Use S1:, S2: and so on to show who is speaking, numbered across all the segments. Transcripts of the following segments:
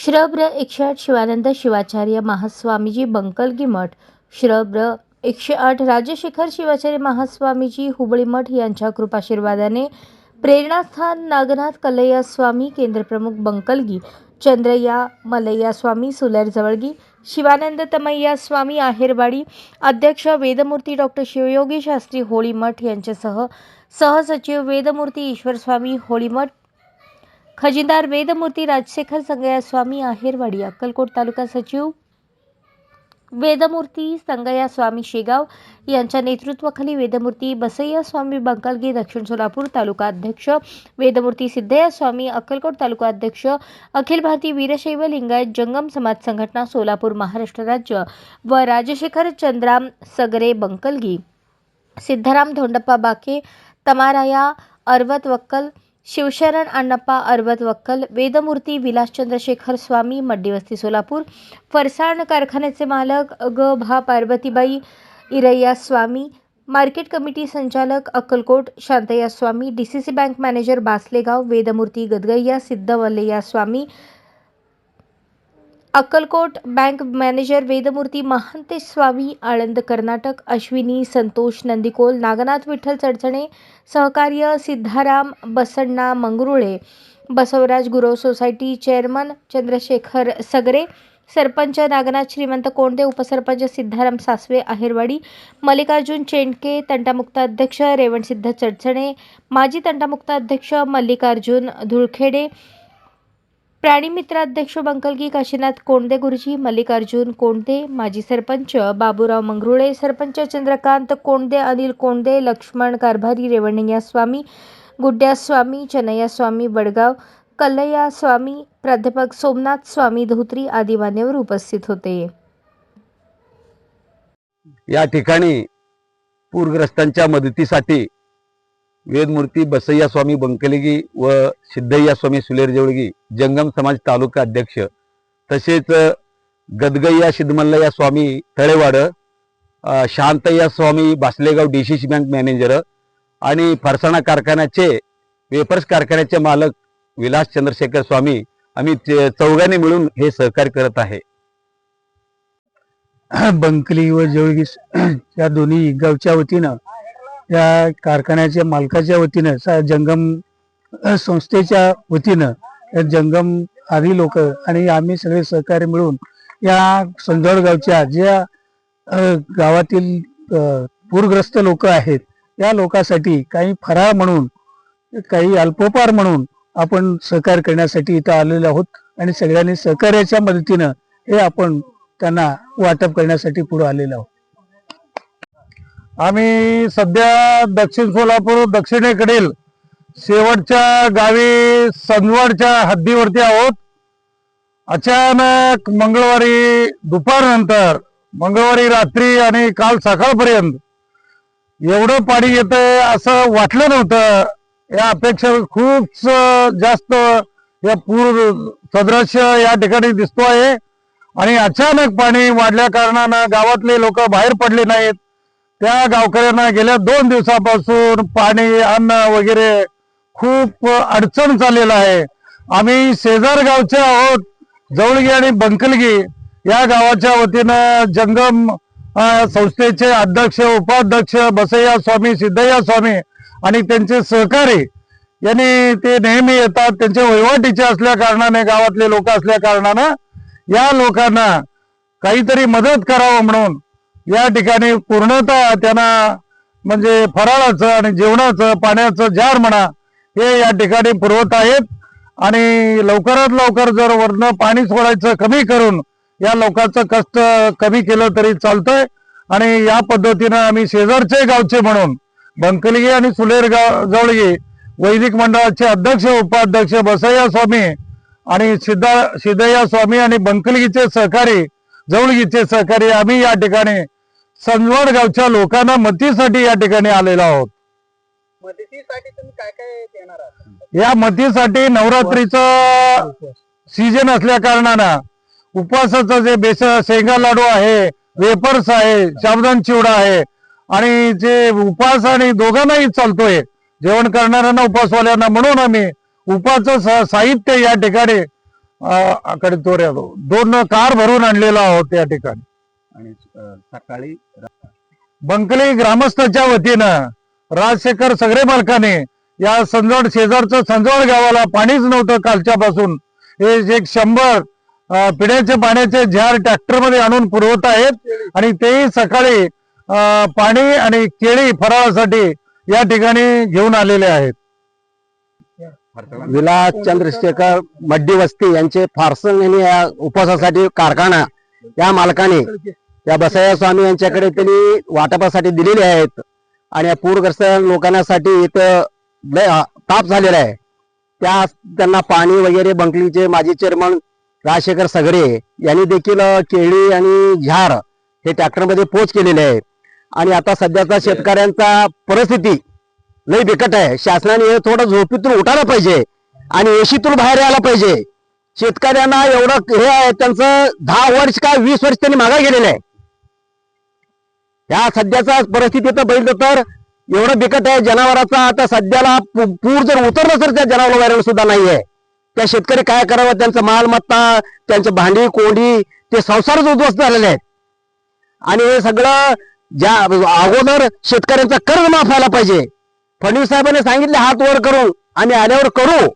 S1: श्रब्र एकशे आठ शिवानंद शिवाचार्य महास्वामीजी बंकलगी मठ. श्रब्र एकशे आठ राजशेखर शिवाचार्य महास्वामीजी हुबळी मठ यांच्या कृपाशीर्वादाने प्रेरणास्थान नागनाथ कल्लय्या स्वामी केंद्रप्रमुख बंकलगी चंद्रय्या मलय्या स्वामी सुलर जवळगी शिवानंद तमय्या स्वामी आहेरवाडी अध्यक्ष वेदमूर्ती डॉक्टर शिवयोगी शास्त्री होळी मठ यांच्यासह सहसचिव वेदमूर्ती ईश्वर स्वामी होळी मठ खजिनदार वेदमूर्ती राजशेखर संगया स्वामी आहेरवाडी अक्कलकोट तालुका सचिव. वेदमूर्ती संगया स्वामी शेगाव यांच्या नेतृत्वाखाली वेदमूर्ती बसय्या स्वामी बंकलगी दक्षिण सोलापूर तालुका अध्यक्ष वेदमूर्ती सिद्धया स्वामी अक्कलकोट तालुका अध्यक्ष अखिल भारतीय वीरशैव लिंगायत जंगम समाज संघटना सोलापूर महाराष्ट्र राज्य व राजशेखर चंद्राम सगरे बंकलगी सिद्धराम धोंडप्पा बाके तमाराया अर्वत वक्कल शिवशरण अण्णप्पा अर्वत वक्कल वेदमूर्ती विलास चंद्रशेखर स्वामी मड्डीवस्ती सोलापूर फरसाण कारखान्याचे मालक ग. भा. पार्वतीबाई इरय्या स्वामी मार्केट कमिटी संचालक Akkalkot Shantayya Swami D. C. C. Bank manager Basalegaon वेदमूर्ती Gadagayya Siddhavallayya Swami Akkalkot bank manager वेदमूर्ती महांते स्वामी आळंद कर्नाटक अश्विनी संतोष नंदिकोल नागनाथ विठ्ठल चडचणे सहकार्य सिद्धाराम बसण्णा मंगरुळे बसवराज गुरव सोसायटी चेअरमन चंद्रशेखर सगरे सरपंच नागनाथ श्रीमंत कोंडे उपसरपंच सिद्धाराम सासवे आहेरवाडी मल्लिकार्जुन चेंडके तंटामुक्त अध्यक्ष रेवणसिद्ध चडचणे माजी तंटामुक्त अध्यक्ष मल्लिकार्जुन धुळखेडे प्राणीमित्राध्यक्ष बंकलगी काशीनाथ कोंडे गुरुजी मल्लिकार्जुन कोंडे माजी सरपंच बाबूराव मंगरुळे सरपंच चंद्रकांत कोंडे अनिल कोंडे लक्ष्मण कारभारी रेवणय्या स्वामी गुड्ड्या स्वामी चनय्या स्वामी वडगाव कल्लय्या स्वामी प्राध्यापक सोमनाथ स्वामी धोत्री आदी मान्यवर उपस्थित होते.
S2: या ठिकाणी पूरग्रस्तांच्या मदतीसाठी वेदमूर्ती बसय्या स्वामी बंकलगी व सिद्धय्या स्वामी सुलेर जेवळगी जंगम समाज तालुका अध्यक्ष तसेच Gadagayya Siddhamallayya Swami Talewad Shantayya Swami Basalegaon D C C bank manager आणि फरसाणा कारखान्याचे वेपर्स कारखान्याचे मालक विलास चंद्रशेखर स्वामी आम्ही ते चौघांनी मिळून हे सहकार्य करत आहे.
S3: बंकली व जवळगी या दोन्ही गावच्या वतीनं या कारखान्याच्या मालकाच्या वतीनं जंगम संस्थेच्या वतीनं जंगम आधी लोक आणि आम्ही सगळे सहकार्य मिळून या संजोड गावच्या ज्या गावातील पूरग्रस्त लोक आहेत या लोकांसाठी काही फराळ म्हणून काही अल्पोपार म्हणून आपण सहकार्य करण्यासाठी इथं आलेलो आहोत आणि सगळ्यांनी सहकार्याच्या मदतीनं हे आपण त्यांना वाटप करण्यासाठी पुढे आलेलो आहोत.
S4: आम्ही सध्या दक्षिण सोलापूर दक्षिणेकडील शेवटच्या गावी संजवाडच्या हद्दीवरती आहोत. अचानक मंगळवारी दुपारनंतर मंगळवारी रात्री आणि काल सकाळपर्यंत एवढं पाणी येतंय असं वाटलं नव्हतं. या अपेक्षा खूप जास्त या पूर सदृश्य या ठिकाणी दिसतो आहे. आणि अचानक पाणी वाढल्या कारणानं गावातले लोक बाहेर पडले नाहीत. त्या गावकऱ्यांना गेल्या दोन दिवसापासून पाणी अन्न वगैरे खूप अडचण चाललेलं आहे. आम्ही शेजार गावचे आहोत जवळगी आणि बंकलगी या गावाच्या वतीनं जंगम संस्थेचे अध्यक्ष उपाध्यक्ष बसय्या स्वामी सिद्धय्या स्वामी आणि त्यांचे सहकारी यांनी ते नेहमी येतात. त्यांचे वहिवाटीचे असल्या कारणाने गावातले लोक असल्या कारणानं या लोकांना काहीतरी मदत करावं म्हणून या ठिकाणी पूर्णतः त्यांना म्हणजे फराळाचं आणि जेवणाचं पाण्याचं जार म्हणा हे या ठिकाणी पुरवत आहेत. आणि लवकरात लवकर जर वरनं पाणी सोडायचं कमी करून या लोकांचं कष्ट कमी केलं तरी चालतंय. आणि या पद्धतीनं आम्ही शेजारचे गावचे म्हणून बंकलगी आणि सुलेर गाव जवळगी वैदिक मंडळाचे अध्यक्ष उपाध्यक्ष बसय्या स्वामी आणि सिद्धा सिद्धय्या स्वामी आणि बंकलगीचे सहकारी जवळगीचे सहकारी आम्ही या ठिकाणी संजवड गावच्या लोकांना मतीसाठी या ठिकाणी आलेलो आहोत.
S5: मदतीसाठी तुम्ही काय काय देणार आहात?
S4: या मतीसाठी नवरात्रीचं सीजन असल्या कारणानं उपवासाचं जे बेस शेंगा लाडू आहे वेपर्स आहे साबुदान चिवडा आहे आणि जे उपवास आणि दोघांनाही चालतोय जेवण करणाऱ्यांना उपवासवाल्यांना म्हणून आम्ही उपाचं साहित्य या ठिकाणी अं, कडे तोर यादव दोन कार भरून आणलेला आहोत या ठिकाणी.
S2: आणि सकाळी
S4: बंकली ग्रामस्थाच्या वतीनं राजशेखर सगळे मालकाने या संजवड शेजारचं संजवड गावाला पाणीच नव्हतं कालच्यापासून. हे एक शंभर पिण्याचे पाण्याचे झार ट्रॅक्टरमध्ये आणून पुरवत आहेत आणि तेही सकाळी पाणी आणि केळी फराळासाठी या ठिकाणी घेऊन आलेले आहेत.
S6: विलास चंद्रशेखर मड्डी वस्ती यांचे फारसन यांनी या उपवासासाठी कारखाना या मालकाने या बसया स्वामी यांच्याकडे त्यांनी वाटपासाठी दिलेले आहेत. आणि या पूरग्रस्त लोकांसाठी इथं ताप झालेला आहे. त्या त्यांना पाणी वगैरे बंकलीचे माजी चेअरमन राजशेखर सगरे यांनी देखील केळी आणि झार हे ट्रॅक्टरमध्ये पोच केलेले आहे आणि आता सध्याचा शेतकऱ्यांचा परिस्थिती लई बिकट आहे. शासनाने हे थोडं झोपीतून उठायला पाहिजे आणि एशीतून बाहेर यायला पाहिजे. शेतकऱ्यांना एवढं हे आहे त्यांचं दहा वर्ष का वीस वर्ष त्यांनी मागा गेलेलं आहे. ह्या सध्याचा परिस्थिती तर बघितलं तर एवढं बिकट आहे जनावराचा आता सध्याला पूर जर उतरलं तर त्या जनावर सुद्धा नाहीये. त्या शेतकरी काय करावं त्यांचं मालमत्ता त्यांचं भांडी कोंडी ते संसारच उद्ध्वस्त झालेले आहेत आणि हे सगळं ज्या अगोदर शेतकऱ्यांचा कर्ज माफ व्हायला पाहिजे. फडणवीस साहेबांनी सांगितले हात वर करू आम्ही आल्यावर करू.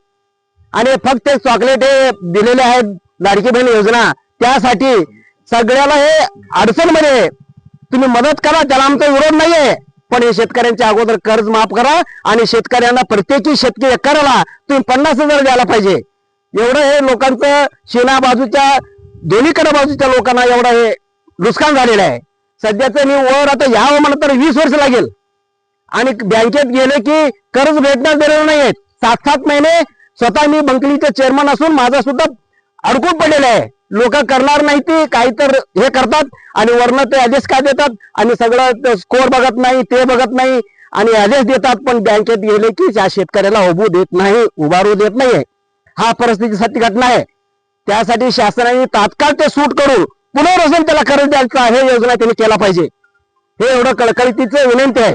S6: आणि फक्त चॉकलेट हे दिलेले आहेत लाडकी बहीण योजना. त्यासाठी सगळ्याला हे अडचणमध्ये आहे. तुम्ही मदत करा त्याला आमचा विरोध नाहीये. पण हे शेतकऱ्यांच्या अगोदर कर्ज माफ करा आणि शेतकऱ्यांना प्रत्येकी शेतकरी एकराला तुम्ही पन्नास हजार द्यायला पाहिजे. एवढं हे लोकांचं शेना बाजूच्या दोन्हीकडे बाजूच्या लोकांना एवढं हे नुकसान झालेलं आहे. सध्याचं मी वर आता यावं म्हणलं तर वीस वर्ष लागेल. आणि बँकेत गेले की कर्ज भेटण्यास दिलेलं नाही सात सात महिने स्वतः मी बंकलीचे चेअरमन असून माझा सुद्धा अडकून पडलेला आहे. लोक करणार नाही ती काही तर हे करतात आणि वरनं ते आदेश काय देतात? आणि सगळं स्कोर बघत नाही ते बघत नाही आणि आदेश देतात पण बँकेत गेले की त्या शेतकऱ्याला उभू देत नाही उभारू देत नाहीये. हा परिस्थितीसाठी घटना आहे. त्यासाठी शासनाने तात्काळ ते सूट करून पुनर्वसन त्याला कर्ज द्यायचा हे योजना त्यांनी केला पाहिजे. हे एवढं कळकळीतीचं विनंती आहे.